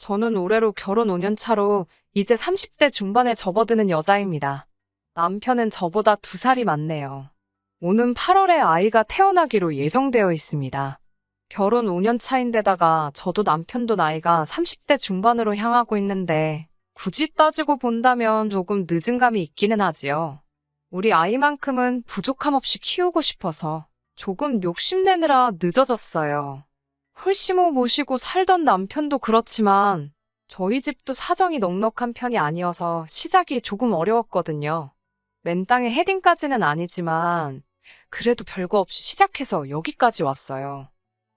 저는 올해로 결혼 5년 차로 이제 30대 중반에 접어드는 여자입니다. 남편은 저보다 두 살이 많네요. 오는 8월에 아이가 태어나기로 예정되어 있습니다. 결혼 5년 차인데다가 저도 남편도 나이가 30대 중반으로 향하고 있는데 굳이 따지고 본다면 조금 늦은 감이 있기는 하지요. 우리 아이만큼은 부족함 없이 키우고 싶어서 조금 욕심내느라 늦어졌어요. 홀시모 모시고 살던 남편도 그렇지만 저희 집도 사정이 넉넉한 편이 아니어서 시작이 조금 어려웠거든요. 맨땅에 헤딩까지는 아니지만 그래도 별거 없이 시작해서 여기까지 왔어요.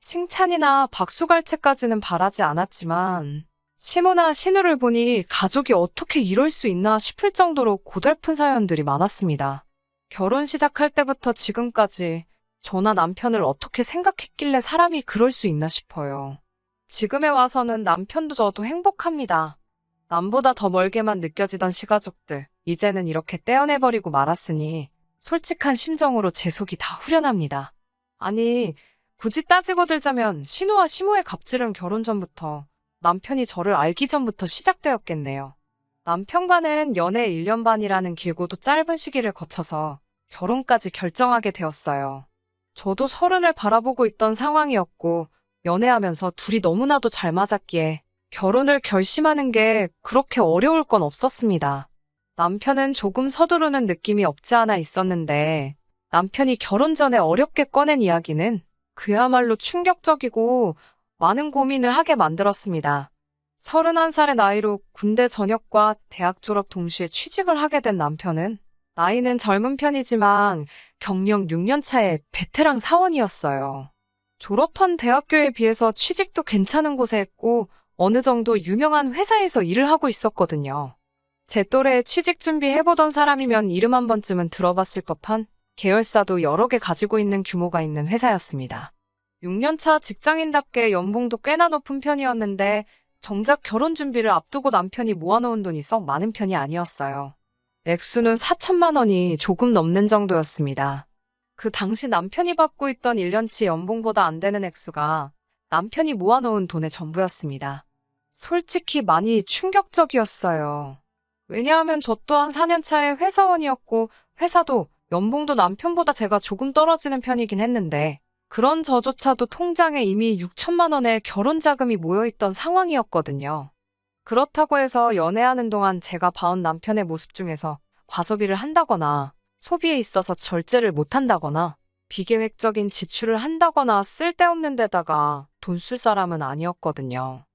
칭찬이나 박수갈채까지는 바라지 않았지만 시모나 신우를 보니 가족이 어떻게 이럴 수 있나 싶을 정도로 고달픈 사연들이 많았습니다. 결혼 시작할 때부터 지금까지 저나 남편을 어떻게 생각했길래 사람이 그럴 수 있나 싶어요. 지금에 와서는 남편도 저도 행복합니다. 남보다 더 멀게만 느껴지던 시가족들, 이제는 이렇게 떼어내버리고 말았으니 솔직한 심정으로 제 속이 다 후련합니다. 아니, 굳이 따지고 들자면 신우와 시모의 갑질은 결혼 전부터 남편이 저를 알기 전부터 시작되었겠네요. 남편과는 연애 1년 반이라는 길고도 짧은 시기를 거쳐서 결혼까지 결정하게 되었어요. 저도 서른을 바라보고 있던 상황이었고, 연애하면서 둘이 너무나도 잘 맞았기에 결혼을 결심하는 게 그렇게 어려울 건 없었습니다. 남편은 조금 서두르는 느낌이 없지 않아 있었는데, 남편이 결혼 전에 어렵게 꺼낸 이야기는 그야말로 충격적이고 많은 고민을 하게 만들었습니다. 31살의 나이로 군대 전역과 대학 졸업 동시에 취직을 하게 된 남편은 나이는 젊은 편이지만 경력 6년 차의 베테랑 사원이었어요. 졸업한 대학교에 비해서 취직도 괜찮은 곳에 했고 어느 정도 유명한 회사에서 일을 하고 있었거든요. 제 또래 취직 준비해보던 사람이면 이름 한 번쯤은 들어봤을 법한 계열사도 여러 개 가지고 있는 규모가 있는 회사였습니다. 6년차 직장인답게 연봉도 꽤나 높은 편이었는데 정작 결혼 준비를 앞두고 남편이 모아놓은 돈이 썩 많은 편이 아니었어요. 액수는 4천만 원이 조금 넘는 정도였습니다. 그 당시 남편이 받고 있던 1년치 연봉보다 안 되는 액수가 남편이 모아놓은 돈의 전부였습니다. 솔직히 많이 충격적이었어요. 왜냐하면 저 또한 4년차의 회사원이었고 회사도 연봉도 남편보다 제가 조금 떨어지는 편이긴 했는데 그런 저조차도 통장에 이미 6천만 원의 결혼 자금이 모여있던 상황이었거든요. 그렇다고 해서 연애하는 동안 제가 봐온 남편의 모습 중에서 과소비를 한다거나 소비에 있어서 절제를 못한다거나 비계획적인 지출을 한다거나 쓸데없는 데다가 돈 쓸 사람은 아니었거든요.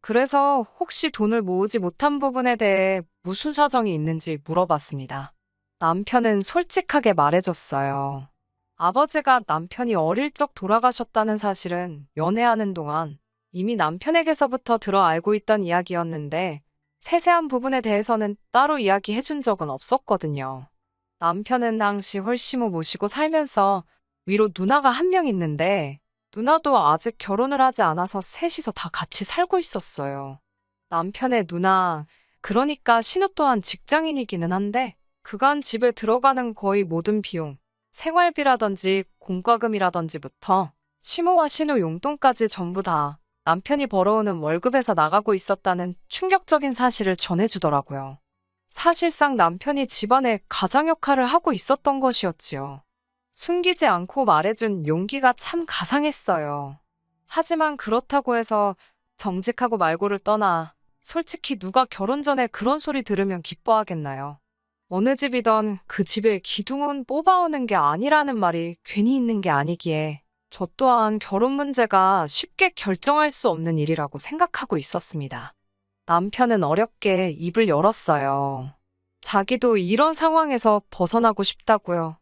그래서 혹시 돈을 모으지 못한 부분에 대해 무슨 사정이 있는지 물어봤습니다. 남편은 솔직하게 말해줬어요. 아버지가 남편이 어릴 적 돌아가셨다는 사실은 연애하는 동안 이미 남편에게서부터 들어 알고 있던 이야기였는데 세세한 부분에 대해서는 따로 이야기해 준 적은 없었거든요. 남편은 당시 홀시모 모시고 살면서 위로 누나가 한 명 있는데 누나도 아직 결혼을 하지 않아서 셋이서 다 같이 살고 있었어요. 남편의 누나, 그러니까 신우 또한 직장인이기는 한데 그간 집에 들어가는 거의 모든 비용, 생활비라든지 공과금이라든지부터 시모와 신우 용돈까지 전부 다 남편이 벌어오는 월급에서 나가고 있었다는 충격적인 사실을 전해주더라고요. 사실상 남편이 집안의 가장 역할을 하고 있었던 것이었지요. 숨기지 않고 말해준 용기가 참 가상했어요. 하지만 그렇다고 해서 정직하고 말고를 떠나 솔직히 누가 결혼 전에 그런 소리 들으면 기뻐하겠나요? 어느 집이던 그 집의 기둥은 뽑아오는 게 아니라는 말이 괜히 있는 게 아니기에 저 또한 결혼 문제가 쉽게 결정할 수 없는 일이라고 생각하고 있었습니다. 남편은 어렵게 입을 열었어요. 자기도 이런 상황에서 벗어나고 싶다고요.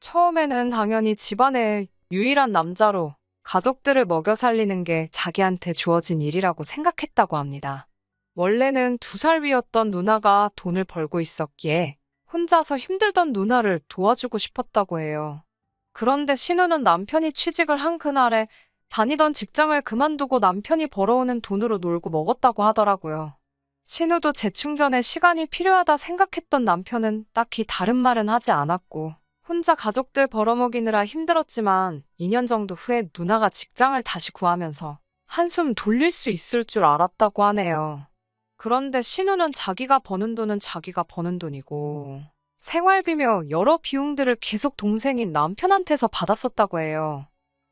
처음에는 당연히 집안의 유일한 남자로 가족들을 먹여 살리는 게 자기한테 주어진 일이라고 생각했다고 합니다. 원래는 두 살 위였던 누나가 돈을 벌고 있었기에 혼자서 힘들던 누나를 도와주고 싶었다고 해요. 그런데 신우는 남편이 취직을 한 그날에 다니던 직장을 그만두고 남편이 벌어오는 돈으로 놀고 먹었다고 하더라고요. 신우도 재충전에 시간이 필요하다 생각했던 남편은 딱히 다른 말은 하지 않았고 혼자 가족들 벌어먹이느라 힘들었지만 2년 정도 후에 누나가 직장을 다시 구하면서 한숨 돌릴 수 있을 줄 알았다고 하네요. 그런데 신우는 자기가 버는 돈은 자기가 버는 돈이고 생활비며 여러 비용들을 계속 동생인 남편한테서 받았었다고 해요.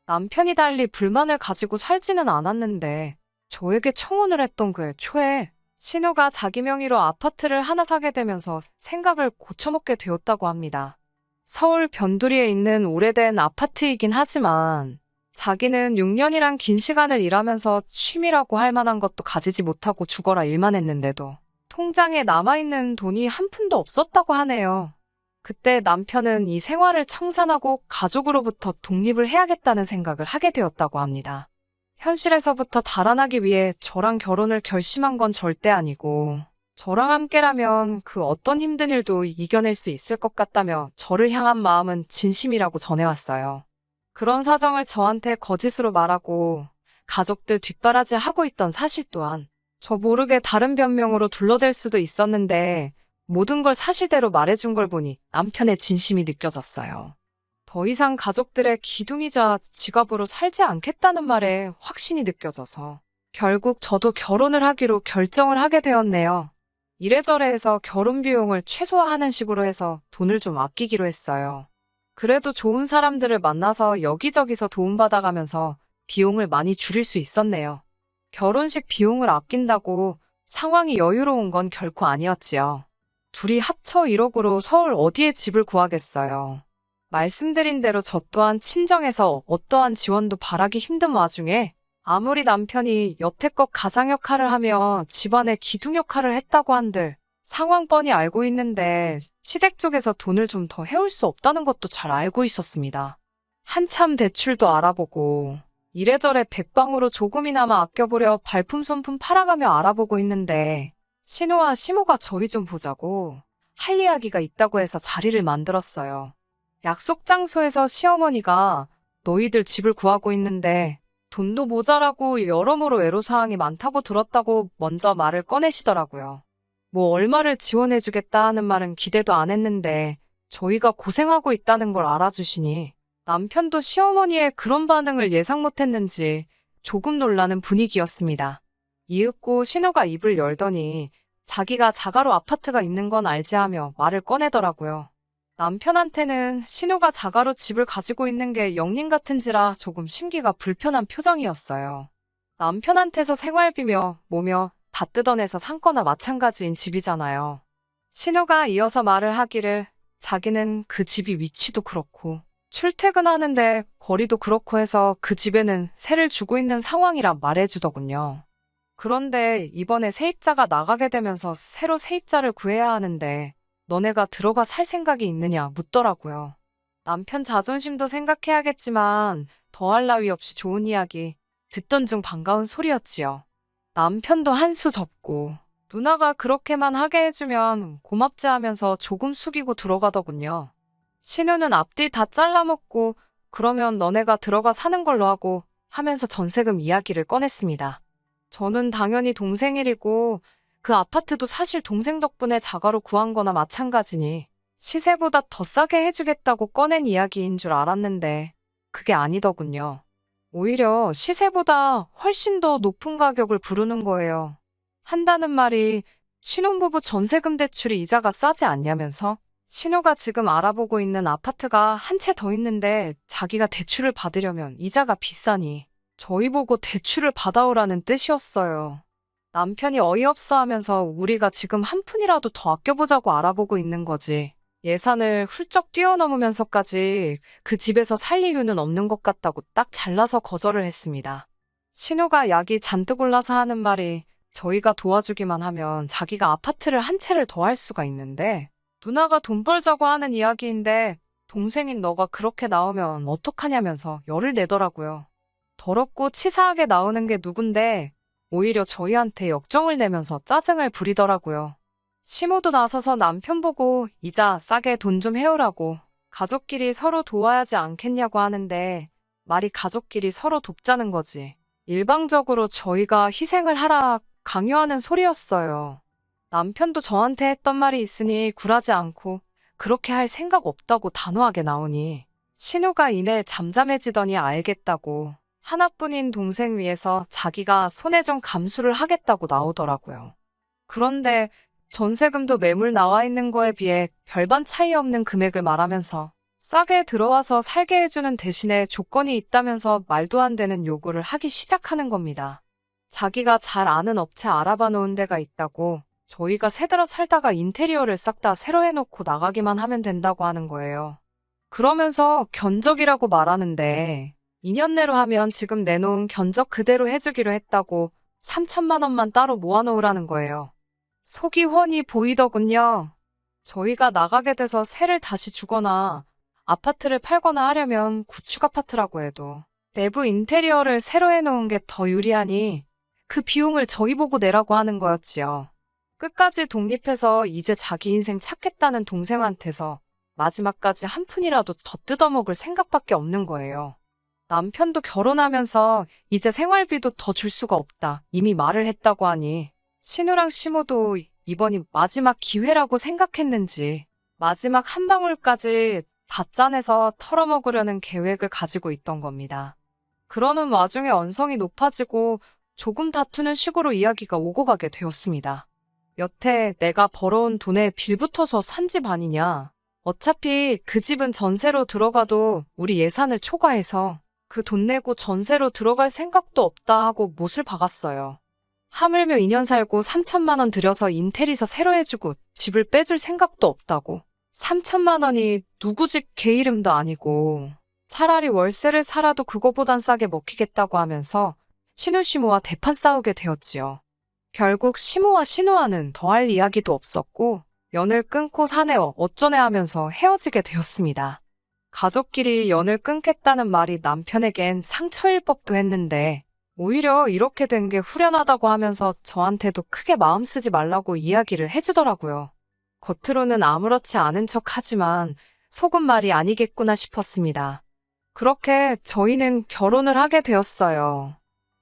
남편이 달리 불만을 가지고 살지는 않았는데 저에게 청혼을 했던 그 초에 신우가 자기 명의로 아파트를 하나 사게 되면서 생각을 고쳐먹게 되었다고 합니다. 서울 변두리에 있는 오래된 아파트이긴 하지만 자기는 6년이란 긴 시간을 일하면서 취미라고 할 만한 것도 가지지 못하고 죽어라 일만 했는데도 통장에 남아있는 돈이 한 푼도 없었다고 하네요. 그때 남편은 이 생활을 청산하고 가족으로부터 독립을 해야겠다는 생각을 하게 되었다고 합니다. 현실에서부터 달아나기 위해 저랑 결혼을 결심한 건 절대 아니고 저랑 함께라면 그 어떤 힘든 일도 이겨낼 수 있을 것 같다며 저를 향한 마음은 진심이라고 전해왔어요. 그런 사정을 저한테 거짓으로 말하고 가족들 뒷바라지 하고 있던 사실 또한 저 모르게 다른 변명으로 둘러댈 수도 있었는데 모든 걸 사실대로 말해준 걸 보니 남편의 진심이 느껴졌어요. 더 이상 가족들의 기둥이자 지갑으로 살지 않겠다는 말에 확신이 느껴져서 결국 저도 결혼을 하기로 결정을 하게 되었네요. 이래저래 해서 결혼 비용을 최소화하는 식으로 해서 돈을 좀 아끼기로 했어요. 그래도 좋은 사람들을 만나서 여기저기서 도움받아가면서 비용을 많이 줄일 수 있었네요. 결혼식 비용을 아낀다고 상황이 여유로운 건 결코 아니었지요. 둘이 합쳐 1억으로 서울 어디에 집을 구하겠어요. 말씀드린 대로 저 또한 친정에서 어떠한 지원도 바라기 힘든 와중에 아무리 남편이 여태껏 가장 역할을 하며 집안의 기둥 역할을 했다고 한들 상황 뻔히 알고 있는데 시댁 쪽에서 돈을 좀 더 해올 수 없다는 것도 잘 알고 있었습니다. 한참 대출도 알아보고 이래저래 백방으로 조금이나마 아껴보려 발품 손품 팔아가며 알아보고 있는데 신우와 시모가 저희 좀 보자고 할 이야기가 있다고 해서 자리를 만들었어요. 약속 장소에서 시어머니가 너희들 집을 구하고 있는데 돈도 모자라고 여러모로 애로사항이 많다고 들었다고 먼저 말을 꺼내시더라고요. 뭐 얼마를 지원해주겠다 하는 말은 기대도 안 했는데 저희가 고생하고 있다는 걸 알아주시니 남편도 시어머니의 그런 반응을 예상 못했는지 조금 놀라는 분위기였습니다. 이윽고 신우가 입을 열더니 자기가 자가로 아파트가 있는 건 알지 하며 말을 꺼내더라고요. 남편한테는 신우가 자가로 집을 가지고 있는 게 영린 같은지라 조금 심기가 불편한 표정이었어요. 남편한테서 생활비며 뭐며 다 뜯어내서 산 거나 마찬가지인 집이잖아요. 신우가 이어서 말을 하기를 자기는 그 집이 위치도 그렇고 출퇴근하는데 거리도 그렇고 해서 그 집에는 세를 주고 있는 상황이라 말해주더군요. 그런데 이번에 세입자가 나가게 되면서 새로 세입자를 구해야 하는데 너네가 들어가 살 생각이 있느냐 묻더라고요. 남편 자존심도 생각해야겠지만 더할 나위 없이 좋은 이야기 듣던 중 반가운 소리였지요. 남편도 한수 접고 누나가 그렇게만 하게 해주면 고맙지 하면서 조금 숙이고 들어가더군요. 신우는 앞뒤 다 잘라먹고 그러면 너네가 들어가 사는 걸로 하고 하면서 전세금 이야기를 꺼냈습니다. 저는 당연히 동생 일이고 그 아파트도 사실 동생 덕분에 자가로 구한 거나 마찬가지니 시세보다 더 싸게 해주겠다고 꺼낸 이야기인 줄 알았는데 그게 아니더군요. 오히려 시세보다 훨씬 더 높은 가격을 부르는 거예요. 한다는 말이 신혼부부 전세금 대출이 이자가 싸지 않냐면서 신우가 지금 알아보고 있는 아파트가 한 채 더 있는데 자기가 대출을 받으려면 이자가 비싸니 저희 보고 대출을 받아오라는 뜻이었어요. 남편이 어이없어 하면서 우리가 지금 한 푼이라도 더 아껴보자고 알아보고 있는 거지. 예산을 훌쩍 뛰어넘으면서까지 그 집에서 살 이유는 없는 것 같다고 딱 잘라서 거절을 했습니다. 신우가 약이 잔뜩 올라서 하는 말이 저희가 도와주기만 하면 자기가 아파트를 한 채를 더 할 수가 있는데 누나가 돈 벌자고 하는 이야기인데 동생인 너가 그렇게 나오면 어떡하냐면서 열을 내더라고요. 더럽고 치사하게 나오는 게 누군데 오히려 저희한테 역정을 내면서 짜증을 부리더라고요. 시모도 나서서 남편 보고 이자 싸게 돈 좀 해오라고 가족끼리 서로 도와야지 않겠냐고 하는데 말이 가족끼리 서로 돕자는 거지. 일방적으로 저희가 희생을 하라 강요하는 소리였어요. 남편도 저한테 했던 말이 있으니 굴하지 않고 그렇게 할 생각 없다고 단호하게 나오니 신우가 이내 잠잠해지더니 알겠다고 하나뿐인 동생 위해서 자기가 손해 좀 감수를 하겠다고 나오더라고요. 그런데 전세금도 매물 나와 있는 거에 비해 별반 차이 없는 금액을 말하면서 싸게 들어와서 살게 해주는 대신에 조건이 있다면서 말도 안 되는 요구를 하기 시작하는 겁니다. 자기가 잘 아는 업체 알아봐 놓은 데가 있다고 저희가 새들어 살다가 인테리어를 싹 다 새로 해놓고 나가기만 하면 된다고 하는 거예요. 그러면서 견적이라고 말하는데 2년 내로 하면 지금 내놓은 견적 그대로 해주기로 했다고 3천만 원만 따로 모아놓으라는 거예요. 속이 훤히 보이더군요. 저희가 나가게 돼서 세를 다시 주거나 아파트를 팔거나 하려면 구축 아파트라고 해도 내부 인테리어를 새로 해놓은 게 더 유리하니 그 비용을 저희 보고 내라고 하는 거였지요. 끝까지 독립해서 이제 자기 인생 찾겠다는 동생한테서 마지막까지 한 푼이라도 더 뜯어먹을 생각밖에 없는 거예요. 남편도 결혼하면서 이제 생활비도 더 줄 수가 없다. 이미 말을 했다고 하니 신우랑 시모도 이번이 마지막 기회라고 생각했는지 마지막 한 방울까지 다 짜내서 털어먹으려는 계획을 가지고 있던 겁니다. 그러는 와중에 언성이 높아지고 조금 다투는 식으로 이야기가 오고 가게 되었습니다. 여태 내가 벌어온 돈에 빌붙어서 산 집 아니냐. 어차피 그 집은 전세로 들어가도 우리 예산을 초과해서 그 돈 내고 전세로 들어갈 생각도 없다 하고 못을 박았어요. 하물며 2년 살고 3천만 원 들여서 인테리서 새로 해주고 집을 빼줄 생각도 없다고. 3천만 원이 누구 집 개 이름도 아니고 차라리 월세를 살아도 그거보단 싸게 먹히겠다고 하면서 신우시모와 대판 싸우게 되었지요. 결국 시모와 신우와는 더할 이야기도 없었고 연을 끊고 사내어 어쩌네 하면서 헤어지게 되었습니다. 가족끼리 연을 끊겠다는 말이 남편에겐 상처일 법도 했는데 오히려 이렇게 된 게 후련하다고 하면서 저한테도 크게 마음 쓰지 말라고 이야기를 해주더라고요. 겉으로는 아무렇지 않은 척 하지만 속은 말이 아니겠구나 싶었습니다. 그렇게 저희는 결혼을 하게 되었어요.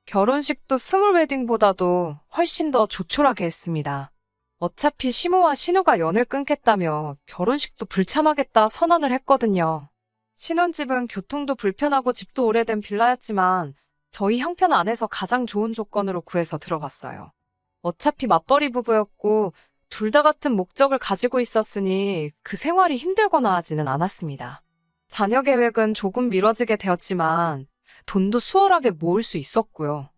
결혼식도 스몰 웨딩보다도 훨씬 더 조촐하게 했습니다. 어차피 시모와 신우가 연을 끊겠다며 결혼식도 불참하겠다 선언을 했거든요. 신혼집은 교통도 불편하고 집도 오래된 빌라였지만 저희 형편 안에서 가장 좋은 조건으로 구해서 들어갔어요. 어차피 맞벌이 부부였고 둘 다 같은 목적을 가지고 있었으니 그 생활이 힘들거나 하지는 않았습니다. 자녀 계획은 조금 미뤄지게 되었지만 돈도 수월하게 모을 수 있었고요.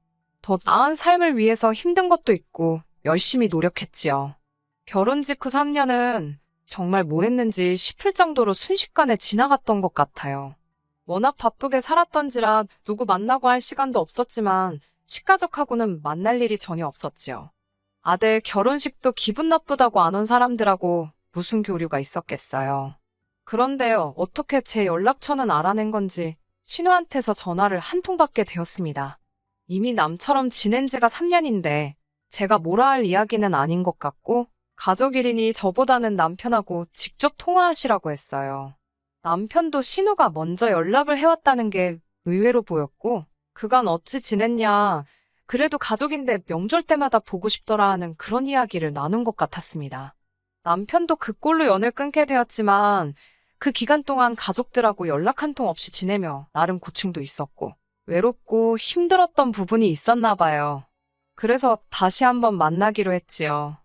더 나은 삶을 위해서 힘든 것도 있고 열심히 노력했지요. 결혼 직후 3년은 정말 뭐 했는지 싶을 정도로 순식간에 지나갔던 것 같아요. 워낙 바쁘게 살았던지라 누구 만나고 할 시간도 없었지만 식가족하고는 만날 일이 전혀 없었지요. 아들 결혼식도 기분 나쁘다고 안 온 사람들하고 무슨 교류가 있었겠어요. 그런데요, 어떻게 제 연락처는 알아낸 건지 신우한테서 전화를 한 통 받게 되었습니다. 이미 남처럼 지낸 지가 3년인데 제가 뭐라 할 이야기는 아닌 것 같고 가족 일이니 저보다는 남편하고 직접 통화하시라고 했어요. 남편도 신우가 먼저 연락을 해왔다는 게 의외로 보였고 그간 어찌 지냈냐 그래도 가족인데 명절 때마다 보고 싶더라 하는 그런 이야기를 나눈 것 같았습니다. 남편도 그 꼴로 연을 끊게 되었지만 그 기간 동안 가족들하고 연락 한 통 없이 지내며 나름 고충도 있었고 외롭고 힘들었던 부분이 있었나 봐요. 그래서 다시 한번 만나기로 했지요.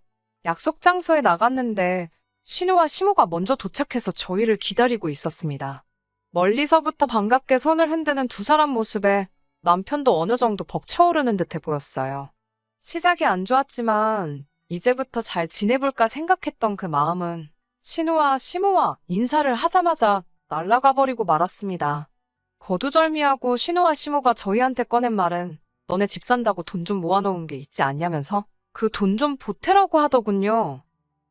약속 장소에 나갔는데 신우와 시모가 먼저 도착해서 저희를 기다리고 있었습니다. 멀리서부터 반갑게 손을 흔드는 두 사람 모습에 남편도 어느 정도 벅차오르는 듯해 보였어요. 시작이 안 좋았지만 이제부터 잘 지내볼까 생각했던 그 마음은 신우와 시모와 인사를 하자마자 날아가 버리고 말았습니다. 거두절미하고 신우와 시모가 저희한테 꺼낸 말은 너네 집 산다고 돈 좀 모아놓은 게 있지 않냐면서 그 돈 좀 보태라고 하더군요.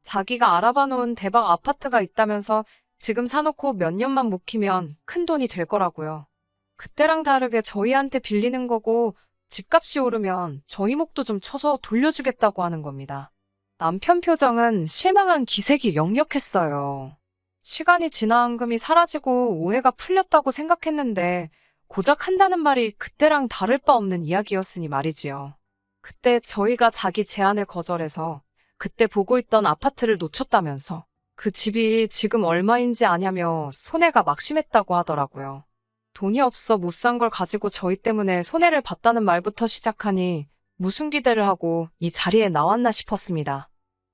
자기가 알아봐 놓은 대박 아파트가 있다면서 지금 사놓고 몇 년만 묵히면 큰 돈이 될 거라고요. 그때랑 다르게 저희한테 빌리는 거고 집값이 오르면 저희 목도 좀 쳐서 돌려주겠다고 하는 겁니다. 남편 표정은 실망한 기색이 역력했어요. 시간이 지나 앙금이 사라지고 오해가 풀렸다고 생각했는데 고작 한다는 말이 그때랑 다를 바 없는 이야기였으니 말이지요. 그때 저희가 자기 제안을 거절해서 그때 보고 있던 아파트를 놓쳤다면서 그 집이 지금 얼마인지 아냐며 손해가 막심했다고 하더라고요. 돈이 없어 못 산 걸 가지고 저희 때문에 손해를 봤다는 말부터 시작하니 무슨 기대를 하고 이 자리에 나왔나 싶었습니다.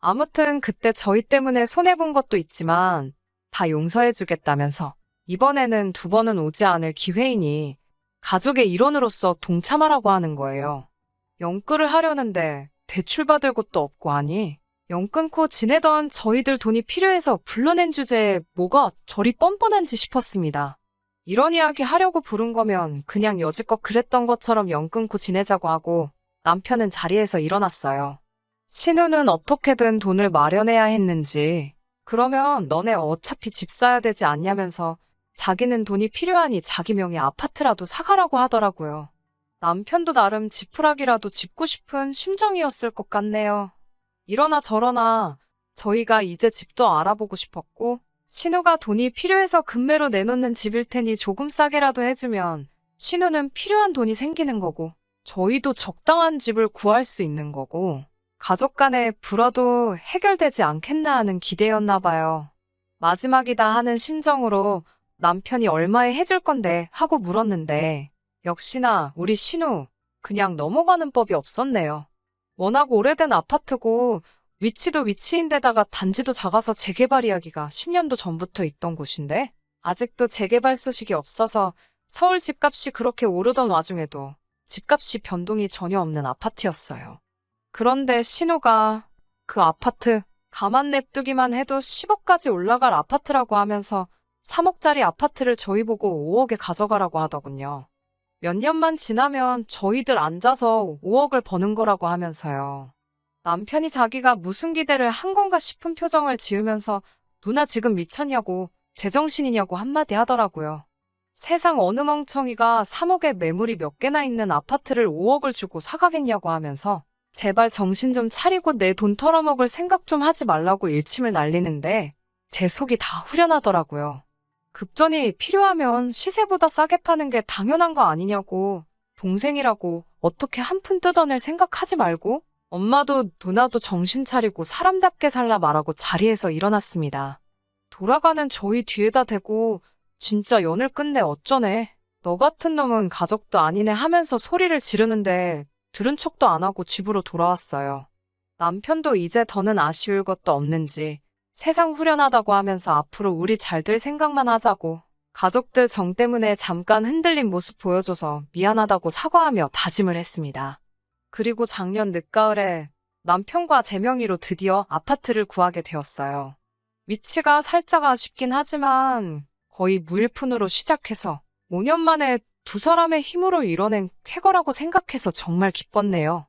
아무튼 그때 저희 때문에 손해본 것도 있지만 다 용서해주겠다면서 이번에는 두 번은 오지 않을 기회이니 가족의 일원으로서 동참하라고 하는 거예요. 영끌을 하려는데 대출받을 곳도 없고 하니 영 끊고 지내던 저희들 돈이 필요해서 불러낸 주제에 뭐가 저리 뻔뻔한지 싶었습니다. 이런 이야기 하려고 부른 거면 그냥 여지껏 그랬던 것처럼 영 끊고 지내자고 하고 남편은 자리에서 일어났어요. 신우는 어떻게든 돈을 마련해야 했는지 그러면 너네 어차피 집 사야 되지 않냐면서 자기는 돈이 필요하니 자기 명의 아파트라도 사가라고 하더라고요. 남편도 나름 지푸라기라도 짚고 싶은 심정이었을 것 같네요. 이러나 저러나 저희가 이제 집도 알아보고 싶었고 신우가 돈이 필요해서 금매로 내놓는 집일 테니 조금 싸게라도 해주면 신우는 필요한 돈이 생기는 거고 저희도 적당한 집을 구할 수 있는 거고 가족 간의 불화도 해결되지 않겠나 하는 기대였나 봐요. 마지막이다 하는 심정으로 남편이 얼마에 해줄 건데 하고 물었는데 역시나 우리 신우 그냥 넘어가는 법이 없었네요. 워낙 오래된 아파트고 위치도 위치인데다가 단지도 작아서 재개발 이야기가 10년도 전부터 있던 곳인데 아직도 재개발 소식이 없어서 서울 집값이 그렇게 오르던 와중에도 집값이 변동이 전혀 없는 아파트였어요. 그런데 신우가 그 아파트 가만 냅두기만 해도 10억까지 올라갈 아파트라고 하면서 3억짜리 아파트를 저희 보고 5억에 가져가라고 하더군요. 몇 년만 지나면 저희들 앉아서 5억을 버는 거라고 하면서요. 남편이 자기가 무슨 기대를 한 건가 싶은 표정을 지으면서 누나 지금 미쳤냐고 제정신이냐고 한마디 하더라고요. 세상 어느 멍청이가 3억에 매물이 몇 개나 있는 아파트를 5억을 주고 사가겠냐고 하면서 제발 정신 좀 차리고 내 돈 털어먹을 생각 좀 하지 말라고 일침을 날리는데 제 속이 다 후련하더라고요. 급전이 필요하면 시세보다 싸게 파는 게 당연한 거 아니냐고 동생이라고 어떻게 한 푼 뜯어낼 생각하지 말고 엄마도 누나도 정신 차리고 사람답게 살라 말하고 자리에서 일어났습니다. 돌아가는 저희 뒤에다 대고 진짜 연을 끝내 어쩌네. 너 같은 놈은 가족도 아니네 하면서 소리를 지르는데 들은 척도 안 하고 집으로 돌아왔어요. 남편도 이제 더는 아쉬울 것도 없는지 세상 후련하다고 하면서 앞으로 우리 잘 될 생각만 하자고 가족들 정 때문에 잠깐 흔들린 모습 보여줘서 미안하다고 사과하며 다짐을 했습니다. 그리고 작년 늦가을에 남편과 제 명의로 드디어 아파트를 구하게 되었어요. 위치가 살짝 아쉽긴 하지만 거의 무일푼으로 시작해서 5년 만에 두 사람의 힘으로 이뤄낸 쾌거라고 생각해서 정말 기뻤네요.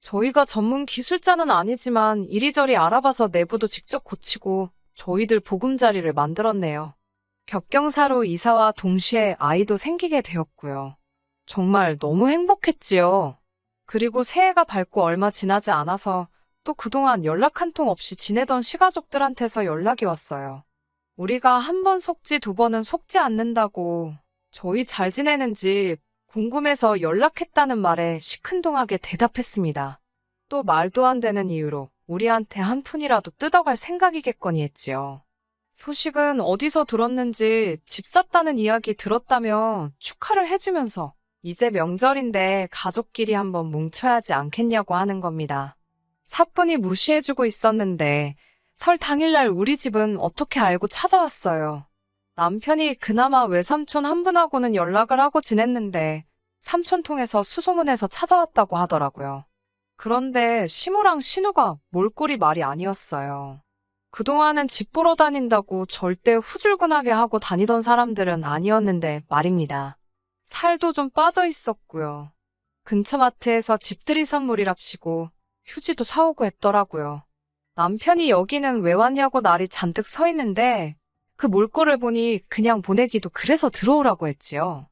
저희가 전문 기술자는 아니지만 이리저리 알아봐서 내부도 직접 고치고 저희들 보금자리를 만들었네요. 겹경사로 이사와 동시에 아이도 생기게 되었고요. 정말 너무 행복했지요. 그리고 새해가 밝고 얼마 지나지 않아서 또 그동안 연락 한 통 없이 지내던 시가족들한테서 연락이 왔어요. 우리가 한 번 속지 두 번은 속지 않는다고 저희 잘 지내는지 궁금해서 연락했다는 말에 시큰둥하게 대답했습니다. 또 말도 안 되는 이유로 우리한테 한 푼이라도 뜯어갈 생각이겠거니 했지요. 소식은 어디서 들었는지 집 샀다는 이야기 들었다며 축하를 해주면서 이제 명절인데 가족끼리 한번 뭉쳐야지 않겠냐고 하는 겁니다. 사뿐히 무시해주고 있었는데 설 당일날 우리 집은 어떻게 알고 찾아왔어요. 남편이 그나마 외삼촌 한 분하고는 연락을 하고 지냈는데 삼촌 통해서 수소문해서 찾아왔다고 하더라고요. 그런데 시무랑 신우가 몰골이 말이 아니었어요. 그동안은 집 보러 다닌다고 절대 후줄근하게 하고 다니던 사람들은 아니었는데 말입니다. 살도 좀 빠져 있었고요. 근처 마트에서 집들이 선물이랍시고 휴지도 사오고 했더라고요. 남편이 여기는 왜 왔냐고 날이 잔뜩 서 있는데 그 몰골을 보니 그냥 보내기도 그래서 들어오라고 했지요.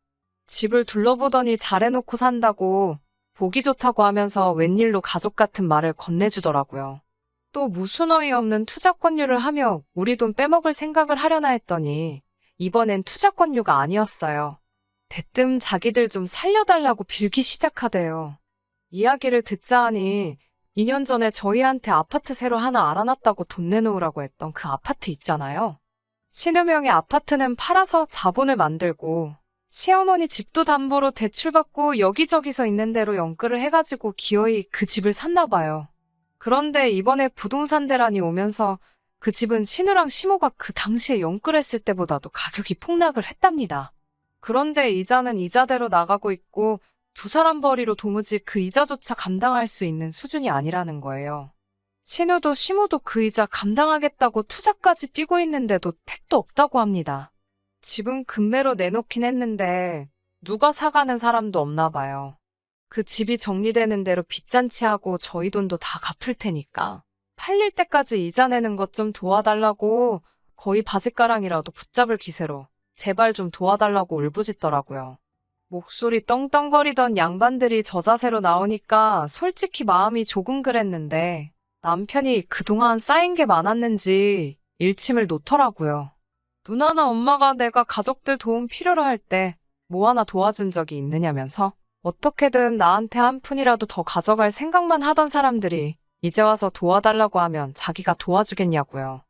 집을 둘러보더니 잘해놓고 산다고 보기 좋다고 하면서 웬일로 가족 같은 말을 건네주더라고요. 또 무슨 어이없는 투자권료를 하며 우리 돈 빼먹을 생각을 하려나 했더니 이번엔 투자권료가 아니었어요. 대뜸 자기들 좀 살려달라고 빌기 시작하대요. 이야기를 듣자 하니 2년 전에 저희한테 아파트 새로 하나 알아놨다고 돈 내놓으라고 했던 그 아파트 있잖아요. 신우명의 아파트는 팔아서 자본을 만들고 시어머니 집도 담보로 대출받고 여기저기서 있는 대로 연끌을 해가지고 기어이 그 집을 샀나 봐요. 그런데 이번에 부동산 대란이 오면서 그 집은 신우랑 시모가 그 당시에 연끌했을 때보다도 가격이 폭락을 했답니다. 그런데 이자는 이자대로 나가고 있고 두 사람 벌이로 도무지 그 이자조차 감당할 수 있는 수준이 아니라는 거예요. 신우도 시모도 그 이자 감당하겠다고 투자까지 뛰고 있는데도 택도 없다고 합니다. 집은 금매로 내놓긴 했는데 누가 사가는 사람도 없나 봐요. 그 집이 정리되는 대로 빚잔치하고 저희 돈도 다 갚을 테니까 팔릴 때까지 이자 내는 것 좀 도와달라고 거의 바짓가랑이라도 붙잡을 기세로 제발 좀 도와달라고 울부짖더라고요. 목소리 떵떵거리던 양반들이 저 자세로 나오니까 솔직히 마음이 조금 그랬는데 남편이 그동안 쌓인 게 많았는지 일침을 놓더라고요. 누나나 엄마가 내가 가족들 도움 필요로 할 때 뭐 하나 도와준 적이 있느냐면서 어떻게든 나한테 한 푼이라도 더 가져갈 생각만 하던 사람들이 이제 와서 도와달라고 하면 자기가 도와주겠냐고요.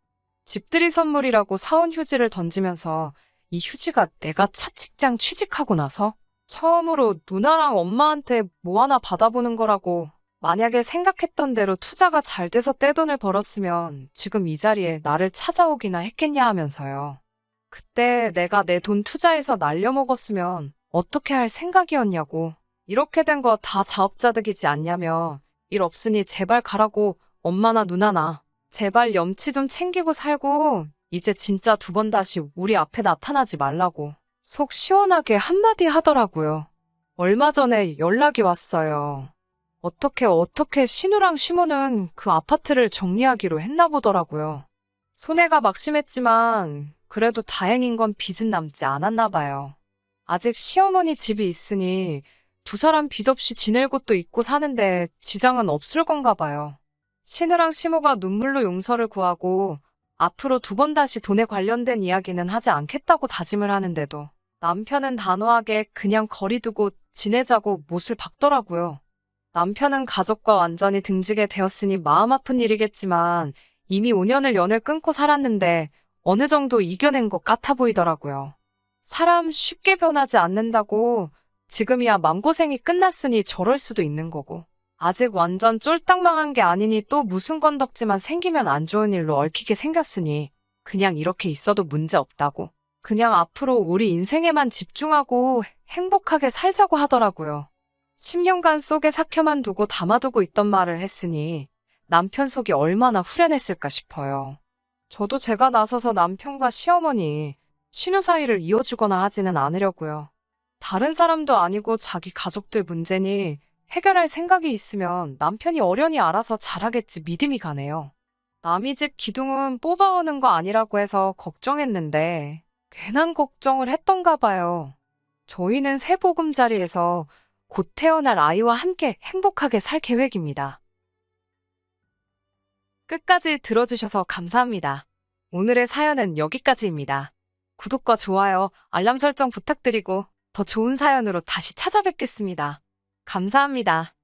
집들이 선물이라고 사온 휴지를 던지면서 이 휴지가 내가 첫 직장 취직하고 나서 처음으로 누나랑 엄마한테 뭐 하나 받아보는 거라고 만약에 생각했던 대로 투자가 잘 돼서 떼돈을 벌었으면 지금 이 자리에 나를 찾아오기나 했겠냐 하면서요. 그때 내가 내 돈 투자해서 날려먹었으면 어떻게 할 생각이었냐고. 이렇게 된 거 다 자업자득이지 않냐며. 일 없으니 제발 가라고 엄마나 누나나. 제발 염치 좀 챙기고 살고 이제 진짜 두 번 다시 우리 앞에 나타나지 말라고. 속 시원하게 한마디 하더라고요. 얼마 전에 연락이 왔어요. 어떻게 어떻게 신우랑 시모는 그 아파트를 정리하기로 했나 보더라고요. 손해가 막심했지만 그래도 다행인 건 빚은 남지 않았나 봐요. 아직 시어머니 집이 있으니 두 사람 빚 없이 지낼 곳도 있고 사는데 지장은 없을 건가 봐요. 신우랑 시모가 눈물로 용서를 구하고 앞으로 두 번 다시 돈에 관련된 이야기는 하지 않겠다고 다짐을 하는데도 남편은 단호하게 그냥 거리두고 지내자고 못을 박더라고요. 남편은 가족과 완전히 등지게 되었으니 마음 아픈 일이겠지만 이미 5년을 연을 끊고 살았는데 어느 정도 이겨낸 것 같아 보이더라고요. 사람 쉽게 변하지 않는다고 지금이야 맘고생이 끝났으니 저럴 수도 있는 거고 아직 완전 쫄딱 망한 게 아니니 또 무슨 건덕지만 생기면 안 좋은 일로 얽히게 생겼으니 그냥 이렇게 있어도 문제 없다고 그냥 앞으로 우리 인생에만 집중하고 행복하게 살자고 하더라고요. 10년간 속에 삭혀만 두고 담아두고 있던 말을 했으니 남편 속이 얼마나 후련했을까 싶어요. 저도 제가 나서서 남편과 시어머니, 신우 사이를 이어주거나 하지는 않으려고요. 다른 사람도 아니고 자기 가족들 문제니 해결할 생각이 있으면 남편이 어련히 알아서 잘하겠지 믿음이 가네요. 남이 집 기둥은 뽑아오는 거 아니라고 해서 걱정했는데 괜한 걱정을 했던가 봐요. 저희는 새 보금자리에서 곧 태어날 아이와 함께 행복하게 살 계획입니다. 끝까지 들어주셔서 감사합니다. 오늘의 사연은 여기까지입니다. 구독과 좋아요, 알람 설정 부탁드리고 더 좋은 사연으로 다시 찾아뵙겠습니다. 감사합니다.